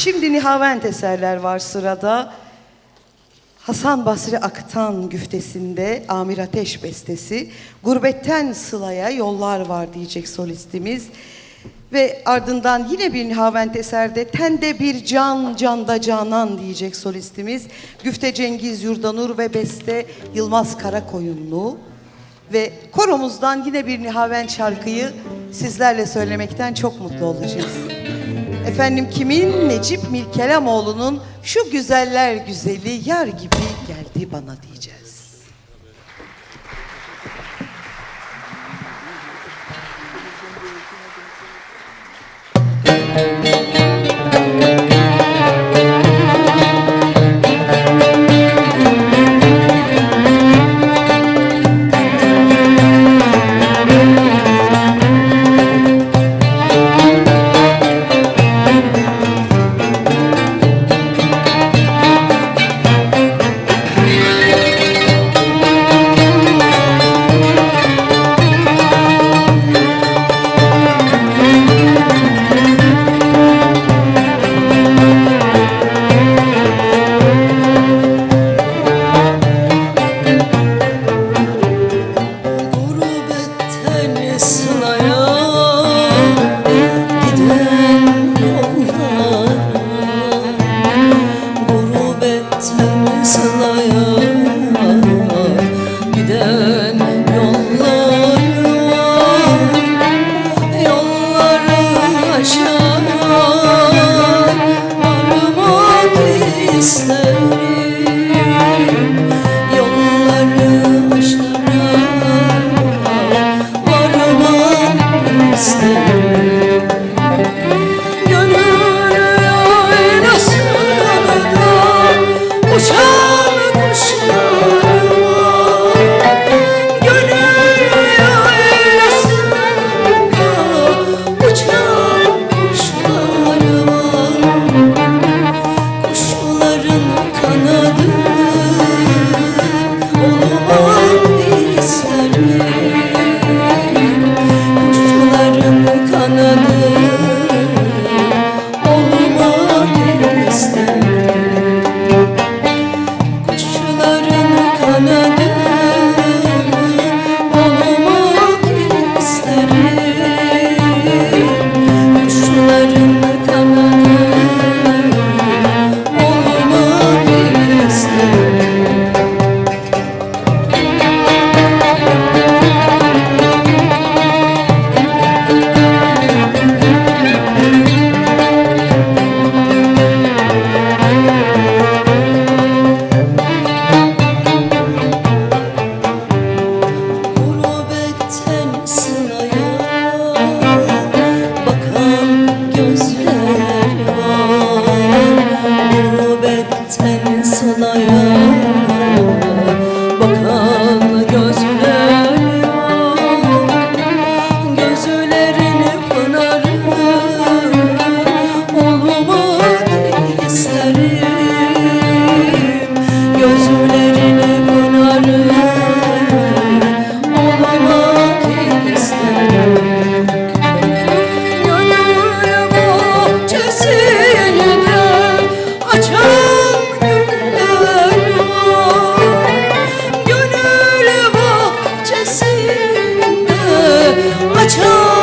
Şimdi Nihavent eserler var sırada. Hasan Basri Aktan güftesinde Amir Ateş bestesi. Gurbetten Sıla'ya yollar var diyecek solistimiz. Ve ardından yine bir Nihavent eserde Tende bir can, canda canan diyecek solistimiz. Güfte Cengiz Yurdanur ve beste Yılmaz Karakoyunlu. Ve koromuzdan yine bir Nihavent şarkıyı sizlerle söylemekten çok mutlu olacağız. Efendim kimin Necip Mirkelamoğlu'nun şu güzeller güzeli yar gibi geldi bana diyeceğiz. do. ছোট